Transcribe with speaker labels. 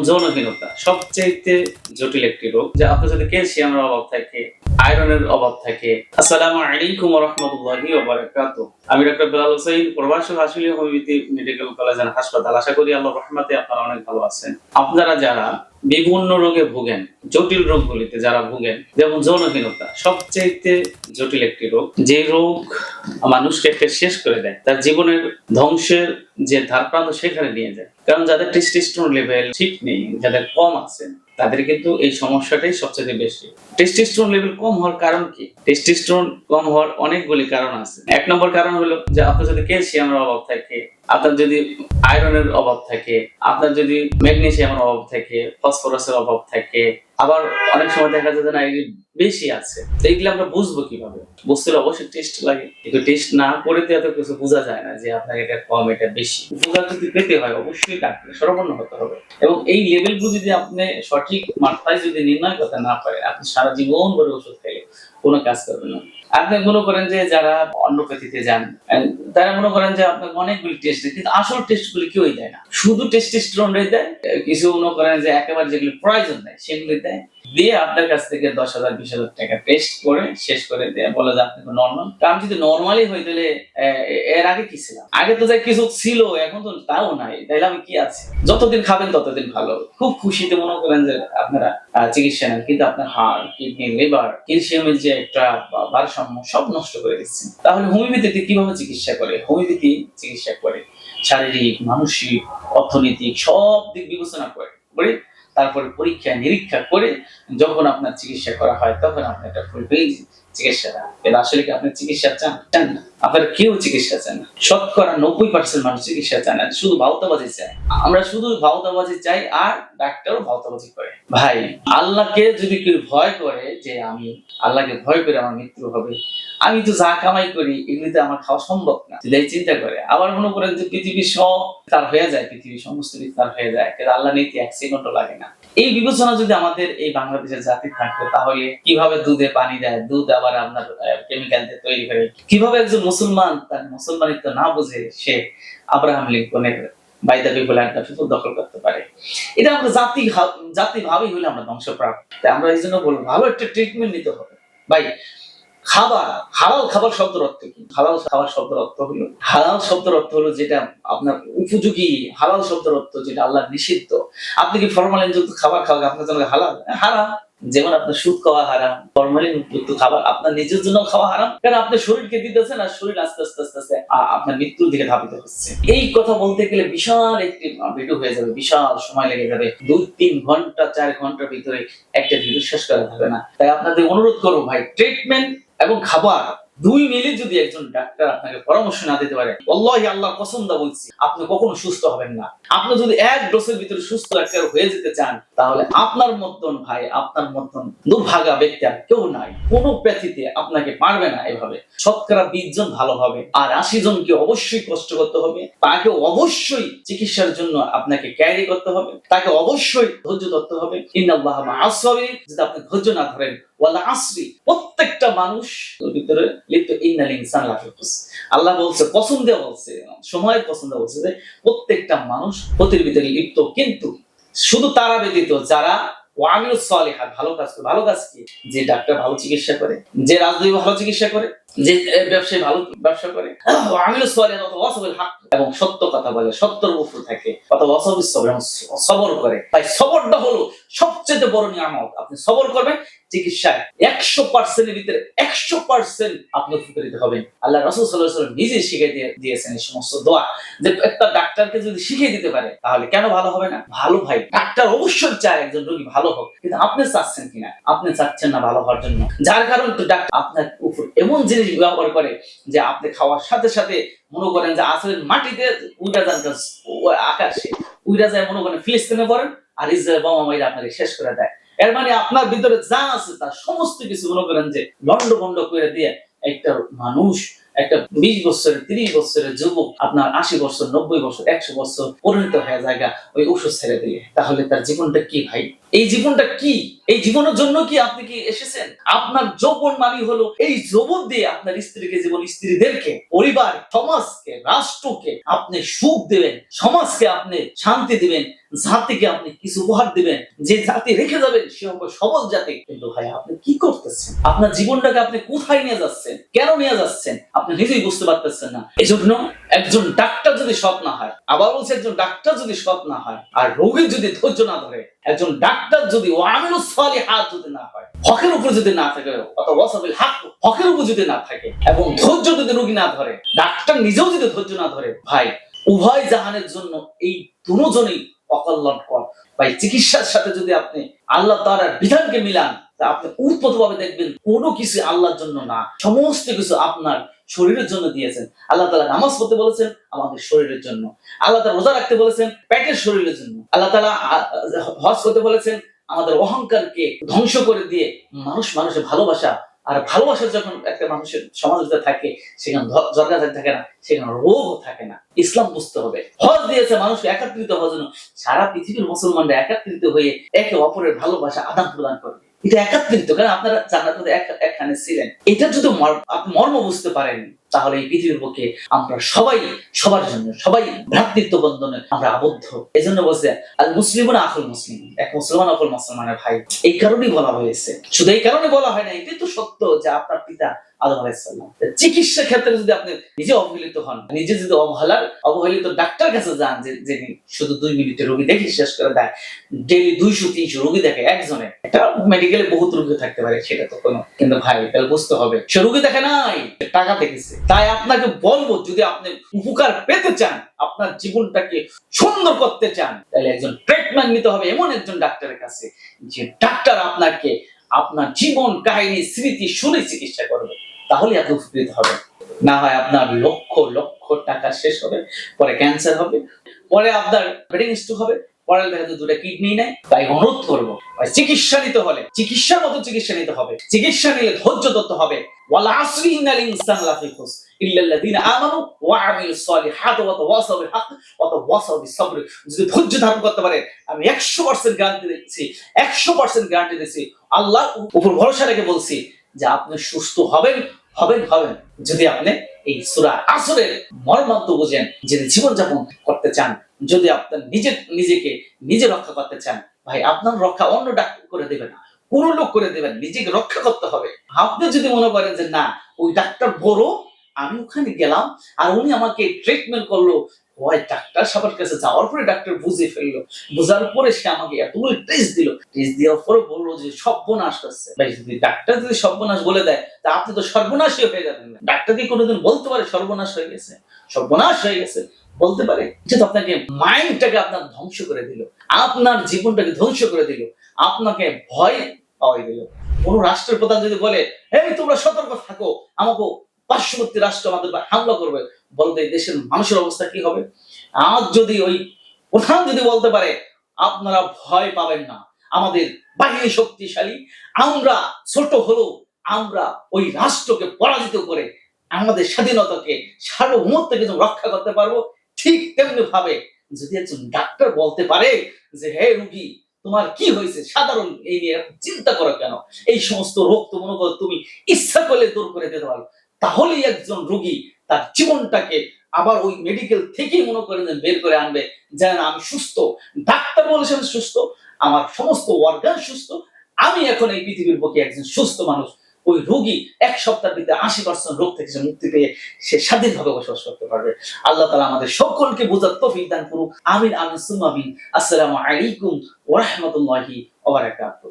Speaker 1: যেমন যৌনহীনতা সবচেয়ে জটিল একটি রোগ যা আপনার যদি ক্যালসিয়ামের অভাব থাকে আয়রনের অভাব থাকে। আসসালামু আলাইকুম রহমতুল্লাহি ওবারাকাত আমি ডক্টর বেলাল হোসেন, প্রবাসী Hasili homeopathy medical college and হাসপাতাল। আশা করি আল্লাহ রহমতে আপনারা অনেক ভালো আছেন। আপনারা যারা বিভিন্ন রোগে ভুগেন, জটিল রোগগুলিতে যারা ভুগেন, যেমন যৌনহীনতা সবচেয়ে জটিল একটি রোগ, যে রোগ মানুষকে একটা শেষ করে দেয়, তার জীবনের ধ্বংসের যে ধারপ্রান্ত সেখানে নিয়ে যায়। কারণ যাদের টেস্টিস্টোন লেভেল ঠিক নেই, যাদের কম আছে তাদের কিন্তু এই সমস্যাটাই সবচেয়ে বেশি। টেস্টিস্টোন লেভেল কম হওয়ার কারণ কি? টেস্টিস্টোন কম হওয়ার অনেকগুলি কারণ আছে। এক নম্বর কারণ হলো যে আপনার যদি ক্যালসিয়ামের অভাব থাকে, আপনার যদি আয়রনের অভাব থাকে, আপনার যদি ম্যাগনেসিয়ামের অভাব থাকে ফসফরাসের অভাব থাকে আবার অনেক সময় দেখা যায় না এগুলি বেশি আছে এইগুলো আমরা বুঝব কীভাবে? বুঝতে অবশ্যই টেস্ট লাগে। কিন্তু টেস্ট না করে তো এত কিছু বোঝা যায় না যে আপনার এটা কম, এটা বেশি। উপকার যদি পেতে হয়, অবশ্যই ডাক্তার সরবরাহ হতে হবে। এবং এই লেভেলগুলো যদি আপনি সঠিক মাত্রায় যদি নির্ণয় করতে না পারেন, আপনি সারা জীবন ভরে ওষুধ খাইলে কোনো কাজ করবে না। আপনি মনে করেন যে যারা অন্যপ্যাথিতে যান তারা মনে করেন যে আপনাকে অনেকগুলি টেস্ট দেয়, কিন্তু আসল টেস্টগুলি কেউই দেয় না। শুধু টেস্টিস্টেরনই দেয়, কিছু মনে করেন যে একেবারে যেগুলি প্রয়োজন দেয়, সেগুলি দেয়। দিয়ে আপনার কাছ থেকে দশ হাজার, বিশ হাজার টাকা টেস্ট করে শেষ করে দিয়ে, বলে যে আপনি নর্মাল যদি তাহলে এর আগে কি ছিলাম? আগে তো যা কিছু ছিল, এখন তো তাও নাই। তাইলে আমি কি আছি? যতদিন খাবেন ততদিন ভালো। খুব খুশিতে মনে করেন যে আপনারা চিকিৎসা নেন। কিন্তু আপনার হার্ট কিডনি, লিভার, ক্যালসিয়ামের যে একটা ভারসাম্য সব নষ্ট করে দিচ্ছে তাহলে হোমিওপ্যাথিতে কীভাবে চিকিৎসা করে? হোমিওপ্যাথি চিকিৎসা করে। শারীরিক, মানসিক, অর্থনৈতিক সব দিক বিবেচনা করে। করে তারপরে পরীক্ষা নিরীক্ষা করে যখন আপনার চিকিৎসা করা হয়, তখন আপনি একটা ফুলফিল চিকিৎসা দেন। আসলে কি আপনি চিকিৎসা চান? চান না। আপনার কেউ চিকিৎসা চান না। শতকরা নব্বই পার্সেন্ট মানুষ চিকিৎসা চায় না। শুধু ভাওতাবাজি চায়। আমরা শুধু ভাওতাবাজি চাই আর ডাক্তারও ভাওতাবাজি করে। ভাই, আল্লাহকে যদি কেউ ভয় করে যে আমি আল্লাহকে ভয় করে আমার মৃত্যু হবে, আমি তো যা কামাই করি এগুলিতে আমার খাওয়া সম্ভব না। যদি চিন্তা করে, আবার মনে করেন যে পৃথিবী সব তার হয়ে যায় পৃথিবী সমস্ত তার হয়ে যায়, কিন্তু আল্লাহ নীতি এক সেকেন্ডও লাগে না। এই বিবেচনা যদি আমাদের এই বাংলাদেশের জাতি থাকতো, তাহলে কীভাবে দুধে পানি দেয়? দুধ আবার আপনার কেমিক্যাল দিয়ে তৈরি করে। কীভাবে একজন মুসলমান তার মুসলমানিত্ব না বুঝে সে আব্রাহাম লিঙ্কনের বাইদা বিপুল একটা দখল করতে পারে। এটা আমরা জাতি জাতি ভাবেই হলে আমরা ধ্বংসপ্রাপ্ত। আমরা এই জন্য বলব, ভালো একটা ট্রিটমেন্ট নিতে হবে। ভাই খাবার, হালাল খাবার শব্দের অর্থ কি? হালাল খাবার শব্দের অর্থ হলো, হালাল শব্দের অর্থ হলো যেটা আপনার উপযোগী হালাল শব্দের অর্থ যেটা আল্লাহ নিষিদ্ধ। আপনি কি ফরমালিন যুক্ত খাবার খাওয়া আপনার জন্য হালাল? হারাম। যেমন আপনার সুদ খাওয়া হারাম ফরমালিন যুক্ত খাবার আপনার নিজের জন্য খাওয়া হারাম। কারণ আপনার শরীরকে দিতেছেন আর শরীর আস্তে আস্তে আস্তে আস্তে আপনার মৃত্যুর দিকে ধাবিত হচ্ছে। এই কথা বলতে গেলে বিশাল একটি ভিডিও হয়ে যাবে, বিশাল সময় লেগে যাবে। দুই, তিন ঘণ্টা, চার ঘণ্টার ভিতরে একটা ভিডিও শেষ করা যাবে না। তাই আপনাদের অনুরোধ করব ভাই ট্রিটমেন্ট এবং খাবার দুই মিলে যদি একজন ডাক্তার আপনাকে পরামর্শ না দিতে পারে আল্লাহ আল্লাহ পছন্দ বলছি, আপনি কখনো সুস্থ হবেন না। আপনি যদি এক ডোসের ভিতরে সুস্থ ডাক্তার হয়ে যেতে চান, তাহলে আপনার মতন ভাই, আপনার মতন দুর্ভাগা ব্যক্তি আর কেউ নাই। কোন প্যাথিতে আপনাকে পারবে না এভাবে। শতকরা বিশ জন ভালো হবে, আর আশি জনকে অবশ্যই কষ্ট করতে হবে। তাকে অবশ্যই চিকিৎসার জন্য আপনাকে ক্যারি করতে হবে। তাকে অবশ্যই ধৈর্য ধরতে হবে। ইন্নাল্লাহ মাআস-সাবির যদি আপনি ধৈর্য না ধরেন ওয়ালা আসরি প্রত্যেকটা মানুষ ভিতরে লিপ্ত ইন্নাল ইনসান লাফিকুস আল্লাহ বলছে, পছন্দ বলছে সময় পছন্দ বলছে যে প্রত্যেকটা মানুষ ক্ষতির ভিতরে লিপ্ত, কিন্তু শুধু তারা ব্যতীত, যারা ওয়ামিল সলিহাত ভালো কাজ ভালো কাজ কি? যে ডাক্তার ভালো চিকিৎসা করে, যে রাজনৈতিক ভালো চিকিৎসা করে যে ব্যবসায়ী ভালো ব্যবসা করে অথবা এবং সত্য কথা বলে, সত্যর উপর থাকে অথবা সবর করে। তাই সবরটা হলো সবচেয়ে বড় নিয়ামত। আপনি সবর করবেন, চিকিৎসায় একশো পার্সেন্টের ভিতরে একশো পার্সেন্ট আপনি উপকৃত হবেন। আল্লাহ রসুল সাল্লাহ নিজে দিয়ে দিয়েছেন এই সমস্ত দোয়া। যে একটা ডাক্তারকে যদি শিখিয়ে দিতে পারে, তাহলে কেন ভালো হবে না? ভালো ভাই, ডাক্তার অবশ্যই চায় একজন রোগী ভালো হোক, কিন্তু আপনি চাচ্ছেন কিনা? আপনি চাচ্ছেন না ভালো হওয়ার জন্য। যার কারণে ডাক্তার আপনার উপর এমন জিনিস ব্যবহার করে যে আপনি খাওয়ার সাথে সাথে মনে করেন যে আসলে মাটিতে উইরা যান আকাশে। উইরা যায় মনে করেন ফিলিস্তিনে পড়েন আর ইসরায়েল বোমা মাইরা আপনাকে শেষ করে দেয়। এর মানে আপনার ভিতরে যা আছে তার সমস্ত কিছু মনে করেন যে লন্ড বন্ড করে দিয়ে একটা মানুষ একটা বিশ বছরের, তিরিশ বছরের যুবক আপনার আশি বছর, নব্বই বছর, একশো বছর পরিণত হয়ে জায়গা ওই ওষুধ ছেড়ে দিলে, তাহলে তার জীবনটা কি ভাই? এই জীবনটা কি? এই জীবনের জন্য কি আপনি কি এসেছেন? আপনার যৌবন মানে হলো এই যৌবন দিয়ে আপনার স্ত্রীকে জীবন স্ত্রীদেরকে পরিবার সমাজকে, রাষ্ট্রকে আপনি সুখ দেবেন, সমাজকে আপনি শান্তি দিবেন জাতিকে আপনি কিছু উপহার দিবেন, যে জাতি রেখে যাবেন, সে হবে সবল জাতি। কিন্তু ভাই, আপনি কি করতেছেন? আপনার জীবনটাকে আপনি কোথায় নিয়ে যাচ্ছেন? কেন নিয়ে যাচ্ছেন? আপনি নিজেই বুঝতে পারতেছেন না। এজন্য একজন ডাক্তার যদি সৎ না হয়, আবার বলছে একজন ডাক্তার যদি সৎ না হয়, আর রোগী যদি ধৈর্য না ধরে, একজন ডাক্তার যদি ওয়ামিলু হাত যদি না হয়, হকের উপর যদি না থাকে, অথবা ওয়াসাবিল হাক, হকের উপর যদি না থাকে, এবং ধৈর্য যদি রোগী না ধরে, ডাক্তার নিজেও যদি ধৈর্য না ধরে, ভাই, উভয় জাহানের জন্য এই দুজনেই অকল্যাণকর ভাই, চিকিৎসার সাথে যদি আপনি আল্লাহ তাআলার বিধানকে মিলান, তা আপনি উৎপতভাবে দেখবেন কোনো কিছু আল্লাহর জন্য না। সমস্ত কিছু আপনার শরীরের জন্য দিয়েছেন। আল্লাহ তালা নামাজ পড়তে বলেছেন, আমাদের শরীরের জন্য। আল্লাহ তাআলা রোজা রাখতে বলেছেন, পেটের শরীরের জন্য। আল্লাহ তালা হজ করতে বলেছেন, আমাদের অহংকারকে ধ্বংস করে দিয়ে মানুষ মানুষের ভালোবাসা আর ভালোবাসা যখন একটা মানুষের ভিতরে থাকে, সেখানে জর্গা থাকে না, সেখানে রোগও থাকে না। ইসলাম বুঝতে হবে। হজ দিয়েছে মানুষকে একাত্রিত হওয়ার জন্য। সারা পৃথিবীর মুসলমানরা একাত্রিত হয়ে একে অপরের ভালোবাসা আদান প্রদান করবে এটা একাত্রিত, কারণ আপনারা জানার এক- একখানে ছিলেন। এটা যদি আপনি মর্ম বুঝতে পারেন তাহলে এই পৃথিবীর বুকে আমরা সবাই, সবার জন্য, সবাই ভ্রাতৃত্ব বন্ধনে আমরা আবদ্ধ। এই জন্য বলছে আর মুসলিম না আকুল মুসলিম। এক মুসলমান অকল মুসলমানের ভাই। এই কারণেই বলা হয়েছে। শুধু এই কারণে বলা হয় না, এটাই তো সত্য যে আপনার পিতা আদম আলাইসাল্লাম চিকিৎসা ক্ষেত্রে যদি আপনি নিজে অবহেলিত হন, নিজে যদি অবহেলার, অবহেলিত ডাক্তার কাছে যান, যে, যিনি শুধু দুই মিনিটে রোগী দেখে শেষ করে দেয় ডেলি দুইশো, তিনশো রোগী দেখে একজনে এটা মেডিকেলে বহুত রোগী থাকতে পারে, সেটা তো কোনো, কিন্তু ভাই, তাহলে বুঝতে হবে, সে রোগী দেখে নাই টাকা দেখেছে। তাই আপনাকে বলব, যদি আপনি উপকার পেতে চান, আপনার জীবনটাকে সুন্দর করতে চান, তাহলে একজন ট্রিটমেন্ট নিতে হবে এমন একজন ডাক্তারের কাছে, যে ডাক্তার আপনাকে আপনার জীবন কাহিনী, স্মৃতি শুনে চিকিৎসা করবে। তাহলে আপনি উপকৃত হবেন। না হয় আপনার লক্ষ লক্ষ টাকা শেষ হবে, পরে ক্যান্সার হবে, পরে আপনার ব্রেন স্ট্রোক হবে, পরে দেখা দুটা কিডনি নেয়। তাই অনুরোধ করব চিকিৎসা নিতে হলে, চিকিৎসার মতো চিকিৎসা নিতে হবে। চিকিৎসা নিলে ধৈর্য ধরতে হবে। যদি ধৈর্য ধারণ করতে পারে, আমি 100% গ্যারান্টি দিচ্ছি 100% গ্যারান্টি দিচ্ছি। আল্লাহ উপর ভরসা রেখে বলছি যে আপনি সুস্থ হবেন হবেন হবেন। যদি আপনি এই সূরা আসরের মর্মান্ত বুঝেন যদি জীবনযাপন করতে চান, যদি আপনার নিজে নিজেকে নিজে রক্ষা করতে চান, ভাই আপনার রক্ষা অন্য ডাক্তার করে দেবে না। কোন লোক করে দেবেন, নিজেকে রক্ষা করতে হবে। আপনি যদি মনে করেন যে না, ওই ডাক্তার বড়, আমি ওখানে গেলাম, আর উনি আমাকে ট্রিটমেন্ট করল, ওই ডাক্তার সবার কাছে যাওয়ার পরে ডাক্তার বুঝে ফেলল। বোঝার পরে সে আমাকে এতগুলো টেস্ট দিল। টেস্ট দেওয়ার পরে বলল যে সর্বনাশ ভাই, যদি ডাক্তার যদি সর্বনাশ বলে দেয়, তা আপনি তো সর্বনাশই হয়ে যাবেন। ডাক্তার কি কোনোদিন বলতে পারে সর্বনাশ হয়ে গেছে? সর্বনাশ হয়ে গেছে। বলতে পারে। যেহেতু আপনাকে মাইন্ডটাকে আপনার ধ্বংস করে দিল। আপনার জীবনটাকে ধ্বংস করে দিল। আপনাকে ভয় পাওয়াই দিল কোন রাষ্ট্রের প্রধান যদি বলে, এই, তোমরা সতর্ক থাকো, আমাকে পার্শ্ববর্তী রাষ্ট্র আমাদের হামলা করবে, বলতে দেশের মানুষের অবস্থা কি হবে? আজ যদি ওই প্রধান যদি বলতে পারে, আপনারা ভয় পাবেন না, আমাদের বাহিনী শক্তিশালী, আমরা ছোট হলেও আমরা ওই রাষ্ট্রকে পরাজিত করে আমাদের স্বাধীনতাকে সার্বভৌমত্বকে রক্ষা করতে পারব, ঠিক তেমনি ভাবে যদি একজন ডাক্তার বলতে পারে যে, হে রুগী তোমার কি হয়েছে? সাধারণ এই নিয়ে চিন্তা করো কেন? এই সমস্ত রোগ তো মনে করো তুমি ইচ্ছা করলে দূর করে দিতে পারো। তাহলেই একজন রোগী তার জীবনটাকে আবার ওই মেডিকেল থেকেই মনে করেন যে বের করে আনবে। যেন আমি সুস্থ, ডাক্তার বলেছেন সুস্থ, আমার সমস্ত অর্গান সুস্থ, আমি এখন এই পৃথিবীর পক্ষে একজন সুস্থ মানুষ। ওই রোগী এক সপ্তাহের ভিতরে আশি পার্সেন্ট রোগ থেকে সে মুক্তি পেয়ে সে স্বাধীনভাবে বসবাস করতে পারবে। আল্লাহ তালা আমাদের সকলকে বোঝার তফিক দান করুক। আমিন আমিন সুমাবিন আসসালামু আলাইকুম ওরহমতুল্লাহি ওবার